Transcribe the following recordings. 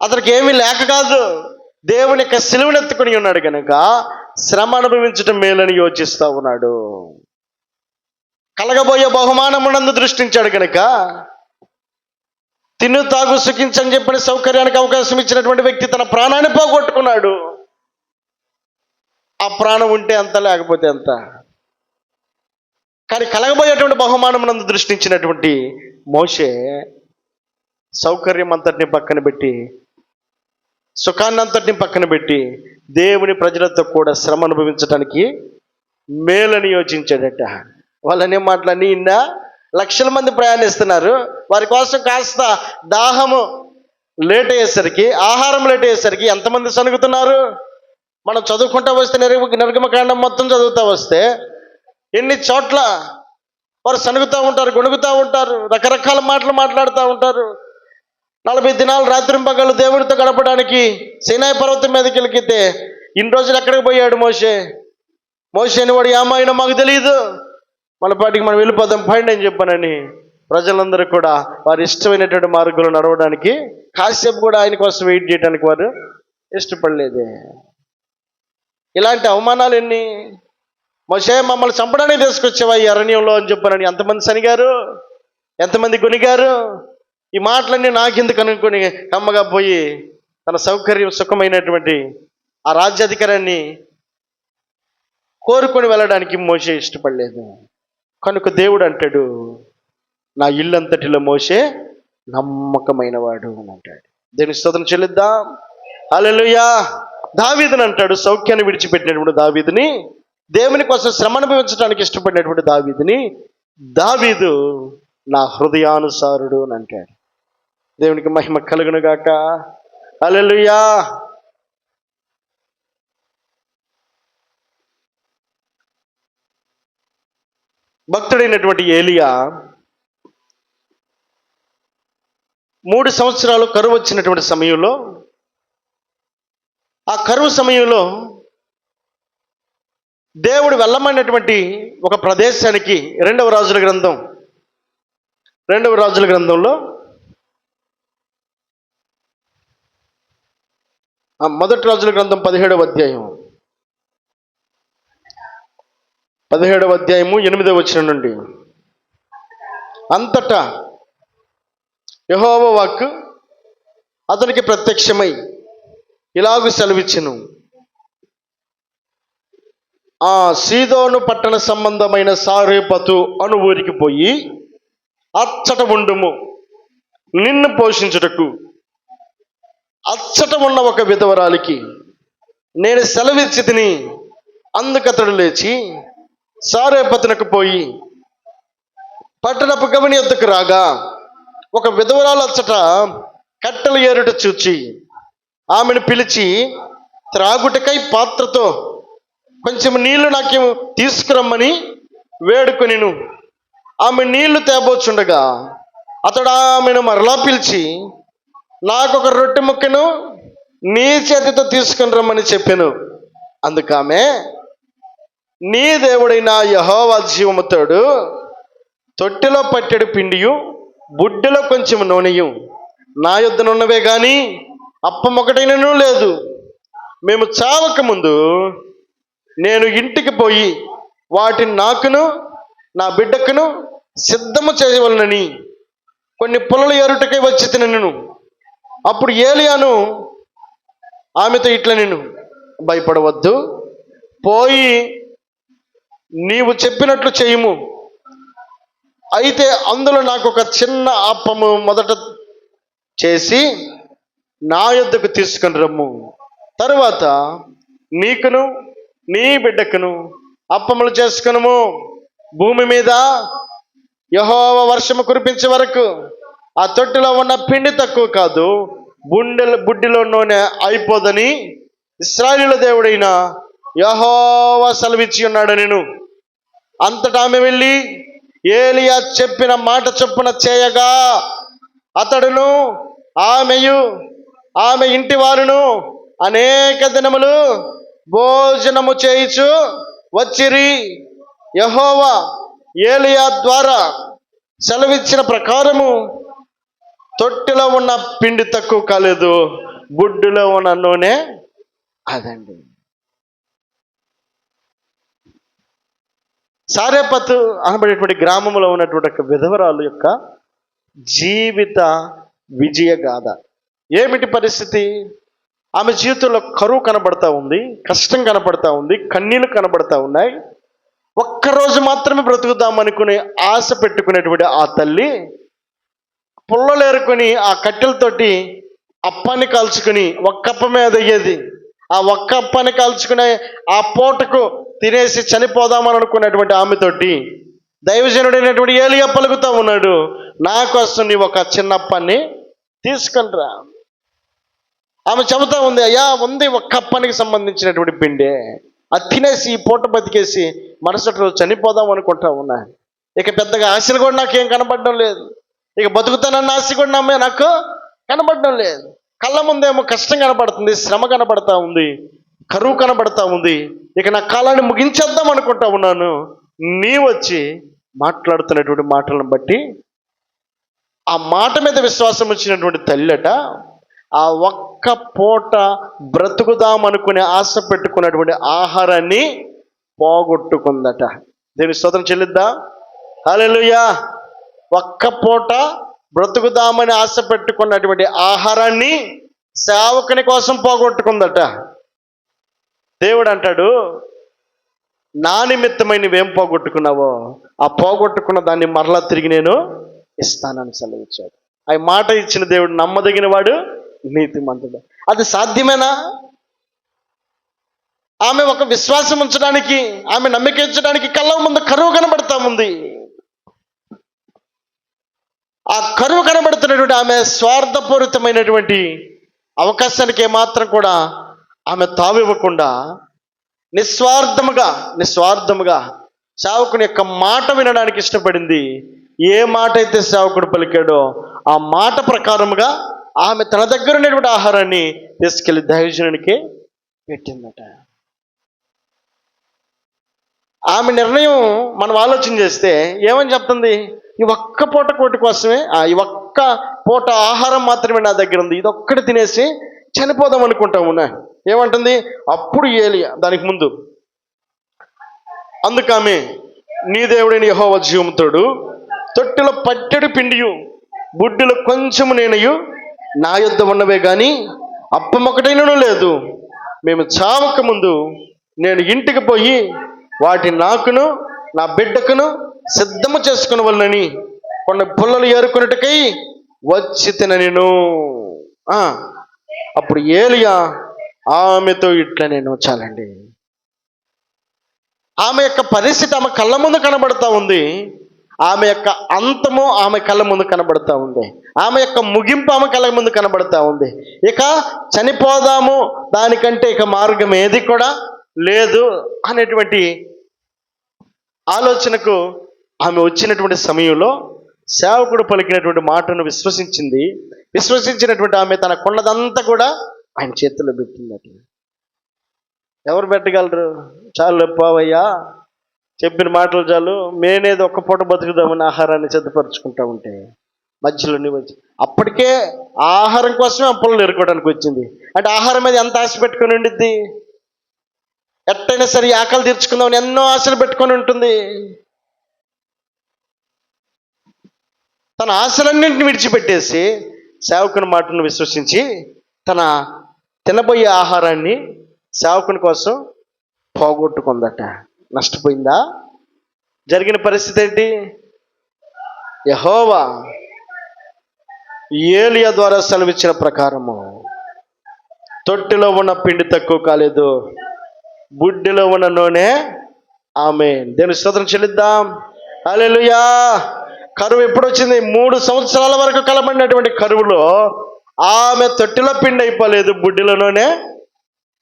అతనికి ఏమీ లేక కాదు దేవుని యొక్క సిలువనెత్తుకుని ఉన్నాడు కనుక శ్రమ అనుభవించడం మేలని యోచిస్తూ ఉన్నాడు. కలగబోయే బహుమానమునందు దృష్టించాడు కనుక తిను తాగు సుఖించని చెప్పిన సౌకర్యానికి అవకాశం ఇచ్చినటువంటి వ్యక్తి తన ప్రాణాన్ని పోగొట్టుకున్నాడు. ఆ ప్రాణం ఉంటే అంత లేకపోతే అంత కానీ కలగబోయేటువంటి బహుమానం నందు దృష్టించినటువంటి మోషే సౌకర్యం అంతటిని పక్కన పెట్టి సుఖాన్నంతటిని పక్కన పెట్టి దేవుని ప్రజలతో కూడా శ్రమ అనుభవించడానికి మేలని యోచించాడట వాళ్ళనే మాటలన్నీ ఇన్నా లక్షల మంది ప్రయాణిస్తున్నారు. వారి కోసం కాస్త దాహము లేట్ అయ్యేసరికి ఆహారం లేట్ అయ్యేసరికి ఎంతమంది సనుగుతున్నారు? మనం చదువుకుంటా వస్తే నిర్గమ నిర్గమకాండం మొత్తం చదువుతా వస్తే ఎన్ని చోట్ల వారు సనుగుతూ ఉంటారు గొణుగుతూ ఉంటారు రకరకాల మాటలు మాట్లాడుతూ ఉంటారు. నలభై దినాలు రాత్రి పగలు దేవుడితో గడపడానికి సినాయి పర్వతం మీదకి వెలికితే ఇన్ని రోజులు ఎక్కడికి పోయాడు మోషే? మోషే అని వాడు ఏమైనా మాకు తెలియదు మన పాటికి మనం వెళ్ళిపోదాం ఫైండ్ అని చెప్పానని ప్రజలందరూ కూడా వారి ఇష్టమైనటువంటి మార్గంలో నడవడానికి కాసేపు కూడా ఆయన కోసం వెయిట్ చేయడానికి వారు ఇష్టపడలేదే. ఇలాంటి అవమానాలు ఎన్ని? మోషే మమ్మల్ని చంపడానికి తీసుకొచ్చేవా ఈ అరణ్యంలో అని చెప్పానని ఎంతమంది శనిగారు? ఎంతమంది గునిగారు ఈ మాటలన్నీ నాకెందుకు అనుకుని కమ్మగా పోయి తన సౌకర్యం సుఖమైనటువంటి ఆ రాజ్యాధికారాన్ని కోరుకొని వెళ్ళడానికి మోసే ఇష్టపడలేదు. కనుక దేవుడు అంటాడు నా ఇల్లంతటిలో మోసే నమ్మకమైనవాడు అని అంటాడు. దేని స్తోత్రం చెల్లిద్దాం. అలెలుయా దావీదని అంటాడు సౌఖ్యాన్ని విడిచిపెట్టినటువంటి దావీదిని దేవుని కోసం శ్రమ అనుభవించడానికి ఇష్టపడినటువంటి దావీదిని దావీదు నా హృదయానుసారుడు అని అంటాడు. దేవునికి మహిమ కలుగును గాక. అలెలుయా భక్తుడైనటువంటి ఏలియా మూడు సంవత్సరాలు కరువు వచ్చినటువంటి సమయంలో ఆ కరువు సమయంలో దేవుడు వెళ్ళమైనటువంటి ఒక ప్రదేశానికి రెండవ రాజుల గ్రంథం రెండవ రాజుల గ్రంథంలో ఆ మొదటి రాజుల గ్రంథం పదిహేడవ అధ్యాయం. పదిహేడవ అధ్యాయము ఎనిమిదవ వచ్చిన నుండి. అంతటా యహోవ వాక్ అతనికి ప్రత్యక్షమై ఇలాగు సెలవిచ్చును. ఆ సీదోను పట్టణ సంబంధమైన సారేపతు అను ఊరికి పోయి అచ్చట ఉండుము. నిన్ను పోషించుటకు అచ్చట ఉన్న ఒక విధవరాలికి నేను సెలవిచ్చి తిని అందుకతడు లేచి సారేపతునకు పోయి పట్టణపు గమని ఎద్దుకు రాగా ఒక విధవరాలు అచ్చట కట్టెలు ఏరుట చూచి ఆమెను పిలిచి త్రాగుటకై పాత్రతో కొంచెం నీళ్ళు నాకేం తీసుకురమ్మని వేడుకొనిను. ఆమె నీళ్ళు తేబోచుండగా అతడు ఆమెను మరలా పిలిచి నాకు ఒక రొట్టె ముక్కను నీ చేతితో తీసుకుని రమ్మని చెప్పాను. అందుకామె నీ దేవుడైన యహోవా జీవముతోడు తొట్టెలో పట్టెడు పిండియు బుడ్డలో కొంచెం నూనెయు. నా యుద్ధనున్నవే కానీ అప్పం ఒకటైనను లేదు. మేము చావక ముందు నేను ఇంటికి పోయి వాటిని నాకును నా బిడ్డకును సిద్ధము చేయవలనని కొన్ని పొలలు ఎరుటకై వచ్చి తినను. అప్పుడు ఏలియాను ఆమెతో ఇట్లా నేను భయపడవద్దు. పోయి నీవు చెప్పినట్లు చేయము. అయితే అందులో నాకు ఒక చిన్న అప్పము మొదట చేసి నా యొద్దకు తీసుకొని రమ్ము. తరువాత నీకును నీ బిడ్డకును అప్పములు చేసుకునము. భూమి మీద యహోవ వర్షము కురిపించే వరకు. ఆ తొట్టిలో ఉన్న పిండి తక్కువ కాదు. బుండెల బుడ్డిలో నూనె అయిపోదని ఇస్రాయిల దేవుడైన యహోవ సెలవిచ్చి ఉన్నాడు నేను. అంతటా ఆమె వెళ్ళి ఏలియా చెప్పిన మాట చొప్పున చేయగా అతడును ఆమెయు ఆమె ఇంటి వారును అనేక దినములు భోజనము చేయిచు వచ్చిరి. యహోవా ఏలియా ద్వారా సెలవిచ్చిన ప్రకారము తొట్టిలో ఉన్న పిండి తక్కువ కాలేదు గుడ్డులో ఉన్న నూనె అదండి సారేపత్ అనబడేటువంటి గ్రామంలో ఉన్నటువంటి ఒక విధవరాలు యొక్క జీవిత విజయ గాథ. ఏమిటి పరిస్థితి? ఆమె జీవితంలో కరువు కనబడతా ఉంది కష్టం కనబడతా ఉంది కన్నీళ్ళు కనబడతా ఉన్నాయి. ఒక్కరోజు మాత్రమే బ్రతుకుదామనుకునే ఆశ పెట్టుకునేటువంటి ఆ తల్లి పుల్లలేరుకొని ఆ కట్టెలతోటి అప్పాన్ని కాల్చుకుని ఒక్కప్ప మీద అయ్యేది ఆ ఒక్క అప్పాన్ని కాల్చుకునే ఆ పూటకు తినేసి చనిపోదామని అనుకున్నటువంటి ఆమెతోటి దైవజనుడైనటువంటి ఏలిగా పలుకుతా ఉన్నాడు నా కోసం నీ ఒక చిన్నప్పని అప్పాన్ని తీసుకుంటరా ఆమె చెబుతా ఉంది అయ్యా ఉంది ఒక్క అప్పానికి సంబంధించినటువంటి పిండే. అది తినేసి ఈ పూట బతికేసి మరుసటి రోజు చనిపోదాం అనుకుంటా ఉన్నా. ఇక పెద్దగా ఆశలు కూడా నాకేం కనపడడం లేదు. ఇక బతుకుతానన్న ఆశ కూడా నమ్మే నాకు కనబడడం లేదు. కళ్ళ ముందేమో కష్టం కనబడుతుంది శ్రమ కనబడతా ఉంది కరువు కనబడతా ఉంది. ఇక నా కాలాన్ని ముగించేద్దాం అనుకుంటా ఉన్నాను. నీ వచ్చి మాట్లాడుతున్నటువంటి మాటలను బట్టి ఆ మాట మీద విశ్వాసం వచ్చినటువంటి తల్లట ఆ ఒక్క పూట బ్రతుకుదాం అనుకునే ఆశ పెట్టుకున్నటువంటి ఆహారాన్ని పోగొట్టుకుందట. దీని స్తోత్రం చెల్లిద్దా. హలో ఒక్క పూట బ్రతుకుదామని ఆశ పెట్టుకున్నటువంటి ఆహారాన్ని సేవకుని కోసం పోగొట్టుకుందట. దేవుడు అంటాడు నా నిమిత్తమై నువ్వేం పోగొట్టుకున్నావో ఆ పోగొట్టుకున్న దాన్ని మరలా తిరిగి నేను ఇస్తానని సెలవిచ్చాడు ఆ మాట ఇచ్చిన దేవుడు నమ్మదగిన వాడు నీతిమంతుడు. అది సాధ్యమేనా? ఆమె ఒక విశ్వాసం ఉంచడానికి ఆమె నమ్మిక ఉంచడానికి కళ్ళ ముందు కరువు కనబడతా ఉంది. ఆ కరువు కనబడుతున్నటువంటి ఆమె స్వార్థపూరితమైనటువంటి అవకాశానికి ఏమాత్రం కూడా ఆమె తావివ్వకుండా నిస్వార్థముగా నిస్వార్థముగా సేవకుని యొక్క మాట వినడానికి ఇష్టపడింది. ఏ మాట అయితే సేవకుడు పలికాడో ఆ మాట ప్రకారముగా ఆమె తన దగ్గర ఉన్నటువంటి ఆహారాన్ని తీసుకెళ్ళి దైవజనునికి పెట్టిందట. ఆమె నిర్ణయం మనం ఆలోచన చేస్తే ఏమని చెప్తుంది? ఈ ఒక్క పూట కోటి కోసమే ఆ ఈ ఒక్క పూట ఆహారం మాత్రమే నా దగ్గర ఉంది. ఇది ఒక్కటి తినేసి చనిపోదాం అనుకుంటాము. నా. ఏమంటుంది? అప్పుడు ఏలి దానికి ముందు. అందుకు నీ దేవుడైన యహోవ జీవముతోడు తొట్టిలో పట్టెడు పిండియు బుడ్డిలో కొంచెము నేనయు నా యుద్ధ ఉన్నవే కానీ అప్పమొకటైనను లేదు. మేము చావక ముందు నేను ఇంటికి పోయి వాటి నాకును నా బిడ్డకును సిద్ధము చేసుకుని వల్లని కొన్ని పుల్లలు ఏరుకున్నట్టుకై వచ్చి తిన నేను అప్పుడు ఏలియా ఆమెతో ఇట్లా నేను చాలండి ఆమె యొక్క పరిస్థితి ఆమె కళ్ళ ముందు కనబడతా ఉంది. ఆమె యొక్క అంతము ఆమె కళ్ళ ముందు కనబడతా ఉంది. ఆమె యొక్క ముగింపు ఆమె కళ్ళ ముందు కనబడతా ఉంది. ఇక చనిపోదాము దానికంటే ఇక మార్గం ఏది కూడా లేదు అనేటువంటి ఆలోచనకు ఆమె వచ్చినటువంటి సమయంలో సేవకుడు పలికినటువంటి మాటను విశ్వసించింది. విశ్వసించినటువంటి ఆమె తన కొండదంతా కూడా ఆయన చేతిలో పెట్టిందట. ఎవరు పెట్టగలరు? చాలు పావయ్యా చెప్పిన మాటలు చాలు. మేనేది ఒక్క పూట బతుకుదామని ఆహారాన్ని సిద్ధపరచుకుంటా ఉంటే మధ్యలో వచ్చి అప్పటికే ఆహారం కోసమే అప్పులు ఎరుకోవడానికి వచ్చింది. అంటే ఆహారం మీద ఎంత ఆశ పెట్టుకొని ఉండిద్ది? ఎట్టయినా సరే ఆకలి తీర్చుకుందామని ఎన్నో ఆశలు పెట్టుకొని ఉంటుంది. తన ఆశలన్నింటిని విడిచిపెట్టేసి సేవకుని మాటను విశ్వసించి తన తినబోయే ఆహారాన్ని సేవకుని కోసం పోగొట్టుకుందట. నష్టపోయిందా? జరిగిన పరిస్థితి ఏంటి? యహోవా ఏలియా ద్వారా సెలవిచ్చిన ప్రకారము తొట్టిలో ఉన్న పిండి తక్కువ కాలేదు బుడ్డిలో ఉన్న నూనె ఆమె దేని స్తోత్రం చెల్లిద్దాం. అలెలుయా కరువు ఎప్పుడు వచ్చింది మూడు సంవత్సరాల వరకు కలబడినటువంటి కరువులో ఆమె తొట్టిలో పిండి అయిపోలేదు బుడ్డిలోనే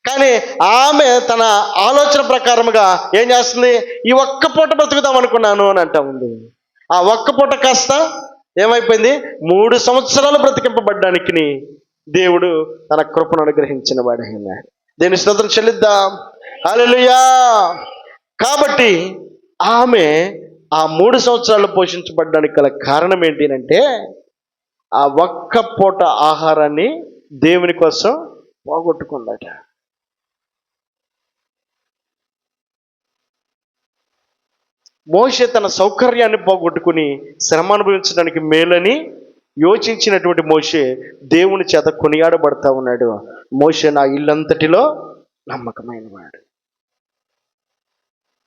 కానీ ఆమె తన ఆలోచన ప్రకారముగా ఏం చేస్తుంది? ఈ ఒక్క పూట బ్రతుకుదాం అనుకున్నాను అని అంటా ఉంది. ఆ ఒక్క పూట కాస్త ఏమైపోయింది? మూడు సంవత్సరాలు బ్రతికింపబడ్డానికి దేవుడు తన కృపను అనుగ్రహించిన వాడైన దేని స్తోత్రం చెల్లిద్దాం. అలెలుయా కాబట్టి ఆమె ఆ మూడు సంవత్సరాలు పోషించబడ్డానికి గల కారణం ఏంటి అంటే ఆ ఒక్క పూట ఆహారాన్ని దేవుని కోసం పోగొట్టుకుందట మోషే తన సౌకర్యాన్ని పోగొట్టుకుని శ్రమ అనుభవించడానికి మేలని యోచించినటువంటి మోషే దేవుని చేత కొనియాడబడతా ఉన్నాడు. మోషే నా ఇల్లంతటిలో నమ్మకమైన వాడు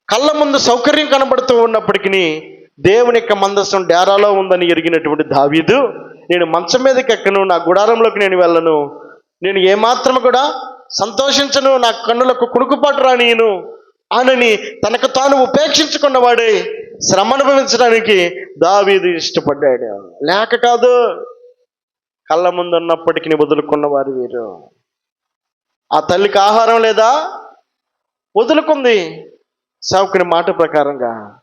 కళ్ళ ముందు సౌకర్యం కనబడుతూ ఉన్నప్పటికీ దేవుని యొక్క మందస్సం డేరాలో ఉందని ఎరిగినటువంటి దావీదు నేను మంచం మీదకి ఎక్కను నా గుడారంలోకి నేను వెళ్ళను. నేను ఏమాత్రం కూడా సంతోషించను నా కన్నులకు కుడుకుపాటు రానియను. అనని తనకు తాను ఉపేక్షించుకున్నవాడే శ్రమ అనుభవించడానికి దావీదు ఇష్టపడ్డాడు. లేక కాదు కళ్ళ ముందు ఉన్నప్పటికీ వదులుకున్న వారు వీరు. ఆ తల్లికి ఆహారం లేదా? వదులుకుంది. సేవకుని మాట ప్రకారంగా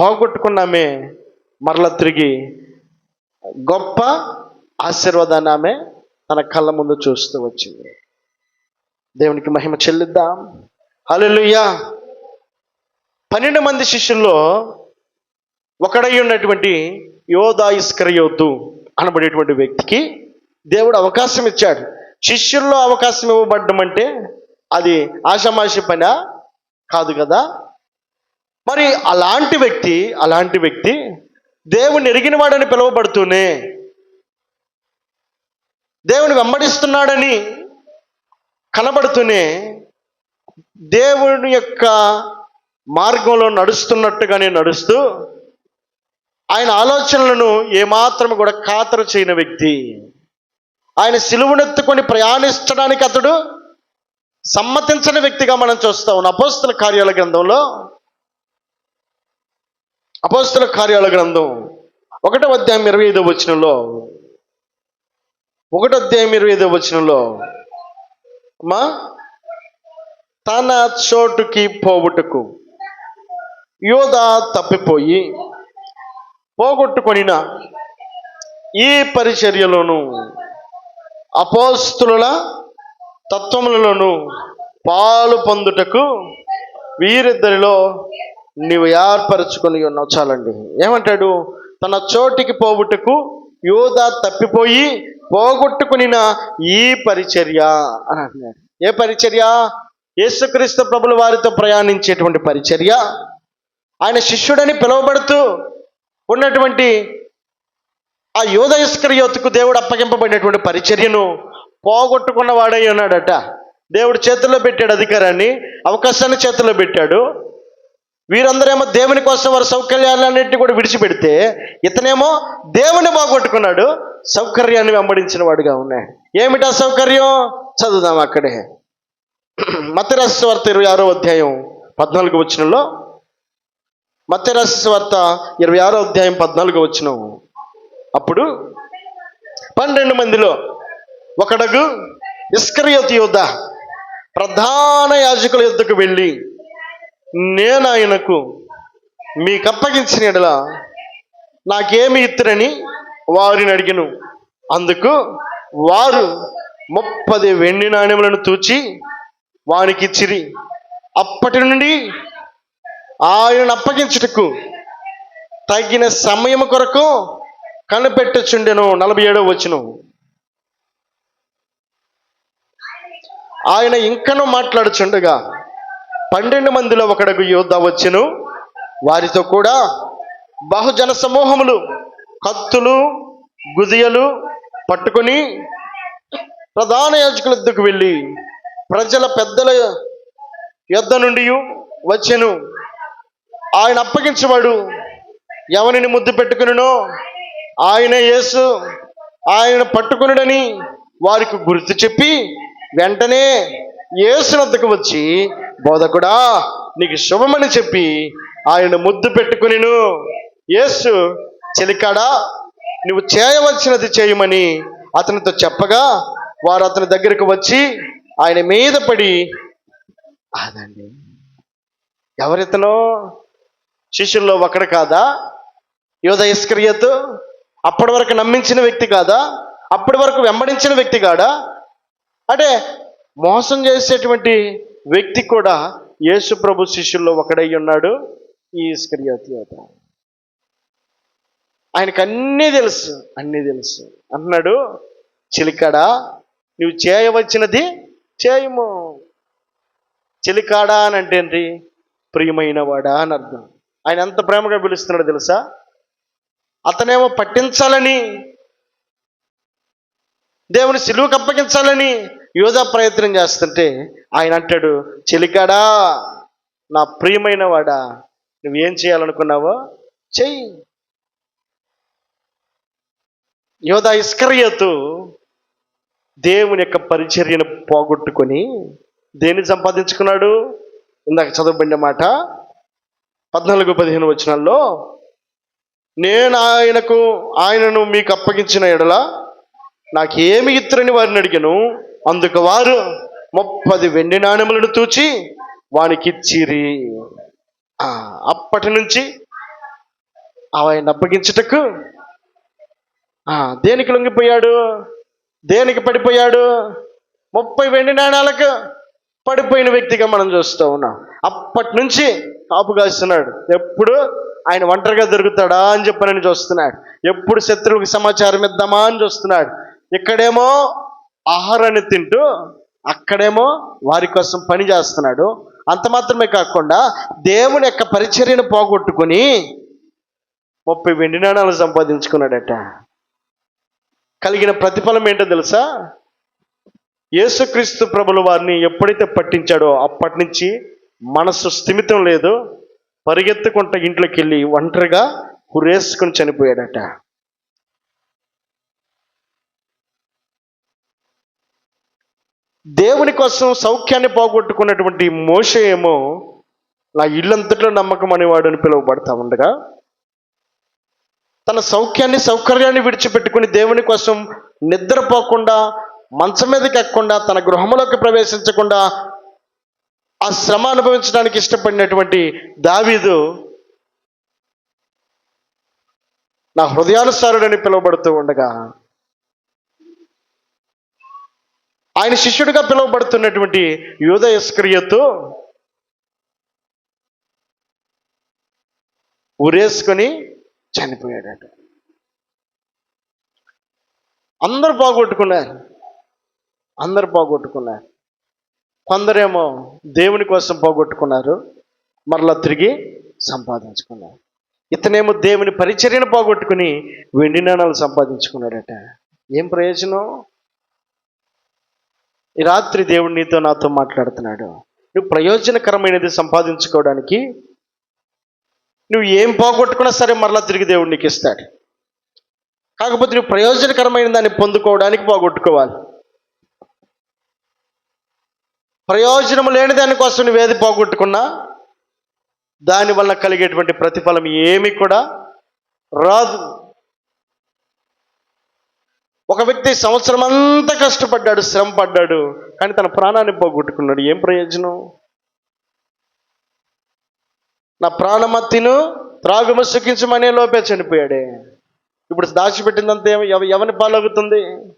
పోగొట్టుకున్నామే మరల తిరిగి గొప్ప ఆశీర్వాదాన్ని ఆమె తన కళ్ళ ముందు చూస్తూ వచ్చింది. దేవునికి మహిమ చెల్లిద్దాం. హల్లెలూయా. పన్నెండు మంది శిష్యుల్లో ఒకడై ఉన్నటువంటి యోధా ఇస్కరయోద్దు అనబడేటువంటి వ్యక్తికి దేవుడు అవకాశం ఇచ్చాడు. శిష్యుల్లో అవకాశం ఇవ్వబడ్డం అంటే అది ఆషామాషి పనా కాదు కదా? మరి అలాంటి వ్యక్తి అలాంటి వ్యక్తి దేవుని ఎరిగిన వాడని పిలువబడుతూనే దేవుని వెంబడిస్తున్నాడని కనబడుతూనే దేవుని యొక్క మార్గంలో నడుస్తున్నట్టుగానే నడుస్తూ ఆయన ఆలోచనలను ఏమాత్రం కూడా ఖాతరు చేయని వ్యక్తి. ఆయన సిలువునెత్తుకొని ప్రయాణించడానికి అతడు సమ్మతించని వ్యక్తిగా మనం చూస్తా ఉన్నాం. అపోస్తుల కార్యాల గ్రంథంలో అపోస్తుల కార్యాల గ్రంథం ఒకటో అధ్యాయం ఇరవై ఐదో వచనంలో ఒకటో అధ్యాయం ఇరవై ఐదో వచనంలో అమ్మా తన చోటుకి పోవుటకు యోధ తప్పిపోయి పోగొట్టుకొనిన ఈ పరిచర్యలోను అపోస్తుల తత్వములలోను పాలు పొందుటకు వీరిద్దరిలో నీవు ఏర్పరచుకొని ఉన్నావు. చాలండి. ఏమంటాడు? తన చోటికి పోవుటకు యోధ తప్పిపోయి పోగొట్టుకునిన ఈ పరిచర్య అని అంటున్నాడు. ఏ పరిచర్య? యేసుక్రీస్తు ప్రభుల వారితో ప్రయాణించేటువంటి పరిచర్య. ఆయన శిష్యుడని పిలువబడుతూ ఉన్నటువంటి ఆ యోధ ఇస్కరియోతుకు దేవుడు అప్పగింపబడినటువంటి పరిచర్యను పోగొట్టుకున్న వాడై ఉన్నాడట. దేవుడు చేతుల్లో పెట్టాడు అధికారాన్ని అవకాశాన్ని చేతుల్లో పెట్టాడు. వీరందరేమో దేవుని కోసం వారి సౌకర్యాలన్నింటినీ కూడా విడిచిపెడితే ఇతనేమో దేవుని బాగొట్టుకున్నాడు సౌకర్యాన్ని వెంబడించిన వాడుగా ఉన్నాయి ఏమిటా సౌకర్యం? చదువుదాం అక్కడే. మత్స్య వార్త ఇరవై ఆరో అధ్యాయం పద్నాలుగు వచ్చినలో మత్స్య వార్త ఇరవై ఆరో అధ్యాయం పద్నాలుగు వచ్చినాము అప్పుడు పన్నెండు మందిలో ఒకడగు ఇస్కరియోతి యోధ ప్రధాన యాజకుల యుద్ధకు వెళ్ళి నేను ఆయనకు మీకు అప్పగించిన ఎడల నాకేమి ఇత్తురని వారిని అడిగిను. అందుకు వారు ముప్పది వెండి నాణ్యములను తూచి వానికి ఇచ్చిరి. అప్పటి నుండి ఆయనను అప్పగించుటకు తగిన సమయం కొరకు కనిపెట్టుచుండెను. నలభై ఏడవ వచ్చినవు ఆయన ఇంకను మాట్లాడుచుండగా పన్నెండు మందిలో ఒకడకు యోధ వచ్చును. వారితో కూడా బహుజన సమూహములు కత్తులు గుదియలు పట్టుకొని ప్రధాన యాజకుల వద్దకు వెళ్ళి ప్రజల పెద్దల యొద్ద నుండి వచ్చెను. ఆయన అప్పగించేవాడు ఎవరిని ముద్దు పెట్టుకునో ఆయన యేసు. ఆయన పట్టుకునుడని వారికి గుర్తు చెప్పి వెంటనే ఏసునద్దకు వచ్చి బోధకుడా నీకు శుభమని చెప్పి ఆయన ముద్దు పెట్టుకునిను. యేసు చెలికాడా నువ్వు చేయవలసినది చేయమని అతనితో చెప్పగా వారు అతని దగ్గరకు వచ్చి ఆయన మీద పడి అదండి ఎవరితనో? శిష్యుల్లో ఒకడు కాదా? యోధ ఇస్కరియత్? అప్పటి వరకు నమ్మించిన వ్యక్తి కాదా? అప్పటి వరకు వెంబడించిన వ్యక్తి కాడా? అంటే మోసం చేసేటువంటి వ్యక్తి కూడా యేసు ప్రభు శిష్యుల్లో ఒకడై ఉన్నాడు ఈ ఇస్కరియోత్ యోధ ఆయనకు అన్నీ తెలుసు అన్నీ తెలుసు. అన్నాడు చిలికడా నువ్వు చేయవచ్చినది చేయము. చిలికాడా అని అంటే ఏంటి? ప్రియమైన వాడా అని అర్థం. ఆయన ఎంత ప్రేమగా పిలుస్తున్నాడో తెలుసా? అతనేమో పట్టించాలని దేవుని సిలువకు అప్పగించాలని యోధ ప్రయత్నం చేస్తుంటే ఆయన అంటాడు చెలికాడా నా ప్రియమైన వాడా నువ్వేం చేయాలనుకున్నావో చెయ్యి. యోధ ఇస్కర్యతు దేవుని యొక్క పరిచర్యను పోగొట్టుకొని దేన్ని సంపాదించుకున్నాడు? ఇందాక చదవబడిన మాట పద్నాలుగు పదిహేను వచనాల్లో నేను ఆయనకు ఆయనను మీకు అప్పగించిన ఎడల నాకేమి ఇత్తరని వారిని అడిగాను? అందుకు వారు ముప్పది వెండి నాణెములను తూచి వానికిచ్చిరి. అప్పటి నుంచి ఆయన అప్పగించుటకు దేనికి లొంగిపోయాడు? దేనికి పడిపోయాడు? ముప్పై వెండి నాణాలకు పడిపోయిన వ్యక్తిగా మనం చూస్తూ ఉన్నాం. అప్పటి నుంచి కాపు కాస్తున్నాడు. ఎప్పుడు ఆయన ఒంటరిగా దొరుకుతాడా అని చెప్పనని చూస్తున్నాడు. ఎప్పుడు శత్రువులకు సమాచారం ఇద్దామా అని చూస్తున్నాడు. ఇక్కడేమో ఆహారాన్ని తింటూ అక్కడేమో వారి కోసం పని చేస్తున్నాడు. అంత మాత్రమే కాకుండా దేవుని యొక్క పరిచర్యను పోగొట్టుకుని ముప్పై వెండి నాణాలు సంపాదించుకున్నాడట. కలిగిన ప్రతిఫలం ఏంటో తెలుసా? యేసుక్రీస్తు ప్రభుల వారిని ఎప్పుడైతే పట్టించాడో అప్పటి నుంచి మనసు స్థిమితం లేదు. పరిగెత్తుకుంటా ఇంట్లోకి వెళ్ళి ఒంటరిగా కురేసుకుని చనిపోయాడట. దేవుని కోసం సౌఖ్యాన్ని పోగొట్టుకున్నటువంటి మోష ఏమో నా ఇల్లంతట్లో నమ్మకం అనేవాడు అని పిలువబడతా ఉండగా తన సౌఖ్యాన్ని సౌకర్యాన్ని విడిచిపెట్టుకుని దేవుని కోసం నిద్రపోకుండా మంచం మీదకి ఎక్కకుండా తన గృహంలోకి ప్రవేశించకుండా ఆ శ్రమ అనుభవించడానికి ఇష్టపడినటువంటి దావీదు నా హృదయానుసారుడని పిలువబడుతూ ఉండగా ఆయన శిష్యుడిగా పిలువబడుతున్నటువంటి యూధ ఇస్కరియతో ఉరేసుకొని చనిపోయాడట. అందరు బాగొట్టుకున్నారు. అందరు పోగొట్టుకున్నారు కొందరేమో దేవుని కోసం పోగొట్టుకున్నారు మరలా తిరిగి సంపాదించుకున్నారు. ఇతనేమో దేవుని పరిచర్యను పోగొట్టుకుని వెండి నాణాలు సంపాదించుకున్నాడట. ఏం ప్రయోజనం? ఈ రాత్రి దేవుడు నీతో నాతో మాట్లాడుతున్నాడు. నువ్వు ప్రయోజనకరమైనది సంపాదించుకోవడానికి నువ్వు ఏం పోగొట్టుకున్నా సరే మరలా తిరిగి దేవుడు నీకు ఇస్తాడు. కాకపోతే నువ్వు ప్రయోజనకరమైన దాన్ని పొందుకోవడానికి పోగొట్టుకోవాలి. ప్రయోజనం లేని దానికోసం నువ్వు ఏది పోగొట్టుకున్నా దానివల్ల కలిగేటువంటి ప్రతిఫలం ఏమి కూడా రాదు. ఒక వ్యక్తి సంవత్సరం అంతా కష్టపడ్డాడు శ్రమ పడ్డాడు కానీ తన ప్రాణాన్ని పోగొట్టుకున్నాడు. ఏం ప్రయోజనం? నా ప్రాణమత్తిను త్రాగుమ సుఖించమనే లోపే చనిపోయాడే. ఇప్పుడు దాచిపెట్టిందంతా ఎవరిని ఎవ- పాలవుతుంది?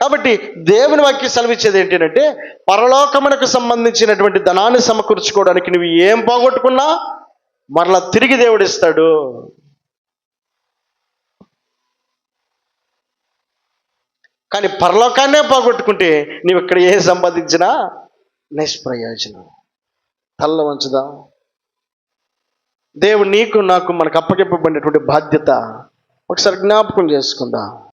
కాబట్టి దేవుని వాక్య సెలవిచ్చేది ఏంటంటే పరలోకమునకు సంబంధించినటువంటి ధనాన్ని సమకూర్చుకోవడానికి నువ్వు ఏం పోగొట్టుకున్నా మరలా తిరిగి దేవుడు కానీ పరలోకాన్నే పోగొట్టుకుంటే నీవు ఇక్కడ ఏం సంపాదించినా నిష్ప్రయోజనం తల్ల వంచుదాం. దేవుడు నీకు నాకు మనకు అప్పగింపబడినటువంటి బాధ్యత. ఒకసారి జ్ఞాపకం చేసుకుందాం.